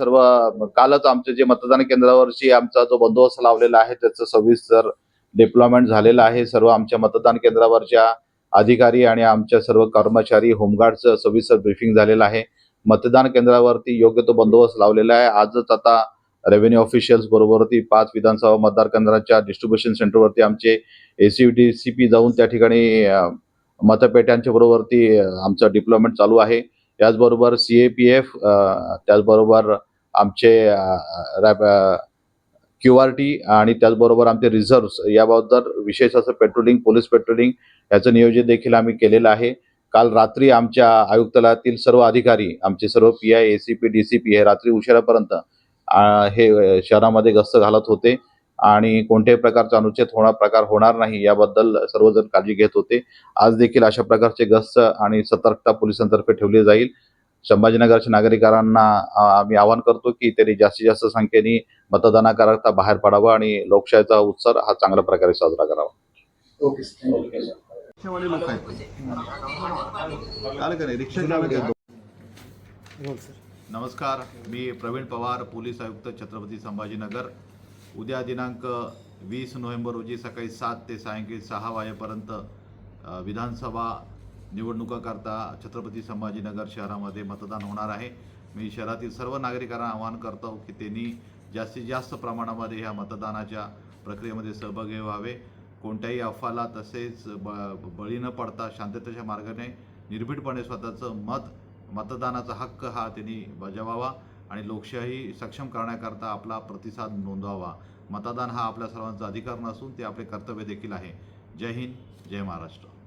सर्व कालच आमचे जे मतदान केंद्रावरची आमचा जो बंदोबस्त लावलेला आहे त्याचं सविस्तर डिप्लॉयमेंट झालेलं आहे सर्व आमच्या मतदान केंद्रावरच्या अधिकारी आणि आमच्या सर्व कर्मचारी होमगार्डचं सविस्तर ब्रिफिंग झालेलं आहे. मतदान केंद्रावरती योग्य तो बंदोबस्त लावलेला आहे. आजच आता रेव्हेन्यू ऑफिशियल्स बरोबरती पाच विधानसभा मतदार केंद्राच्या डिस्ट्रीब्युशन सेंटरवरती आमचे एसी डी सी पी जाऊन त्या ठिकाणी मतपेट्यांच्या बरोबरती आमचं डिप्लॉयमेंट चालू आहे. त्याचबरोबर सी ए पी एफ त्याचबरोबर आमचे क्यू आर टी आणि त्याचबरोबर आमचे रिझर्व्ह याबद्दल विशेष असं पेट्रोलिंग पोलीस पेट्रोलिंग याचं नियोजन देखील आम्ही केलेलं आहे. काल रात्री आमच्या आयुक्तालयातील सर्व अधिकारी आमचे सर्व P I A C P D C P हे रात्री उशिरापर्यंत हे शहरामध्ये गस्त घालत होते आणि कोणत्याही प्रकारचा अनुच्छेद होणार प्रकार होणार नाही याबद्दल सर्वजण काळजी घेत होते. आज देखील अशा प्रकारचे गस्त आणि सतर्कता पोलिसांतर्फे ठेवली जाईल. संभाजीनगरच्या नागरिकांना आम्ही आवाहन करतो की त्यांनी जास्तीत जास्त संख्येने मतदानाकरता बाहेर पडावं आणि लोकशाहीचा उत्सव हा चांगल्या प्रकारे साजरा करावा. ओके नमस्कार मी प्रवीण पवार पोलीस आयुक्त छत्रपती संभाजीनगर. उद्या दिनांक वीस नोव्हेंबर रोजी सकाळी सात ते सायंकाळी सहा वाजेपर्यंत विधानसभा निवडणुकाकरता छत्रपती संभाजीनगर शहरामध्ये मतदान होणार आहे. मी शहरातील सर्व नागरिकांना आवाहन करतो की त्यांनी जास्तीत जास्त प्रमाणामध्ये ह्या मतदानाच्या प्रक्रियेमध्ये सहभागी व्हावे. कोणत्याही अफवाला तसेच ब बळी न पडता शांततेच्या मार्गाने निर्भीडपणे स्वतःचं मत मतदानाचा हक्क हा त्यांनी बजावावा आणि लोकशाही सक्षम करण्याकरता आपला प्रतिसाद नोंदवावा. मतदान हा आपल्या सर्वांचा अधिकार नसून ते आपले कर्तव्य देखील आहे. जय हिंद जय महाराष्ट्र.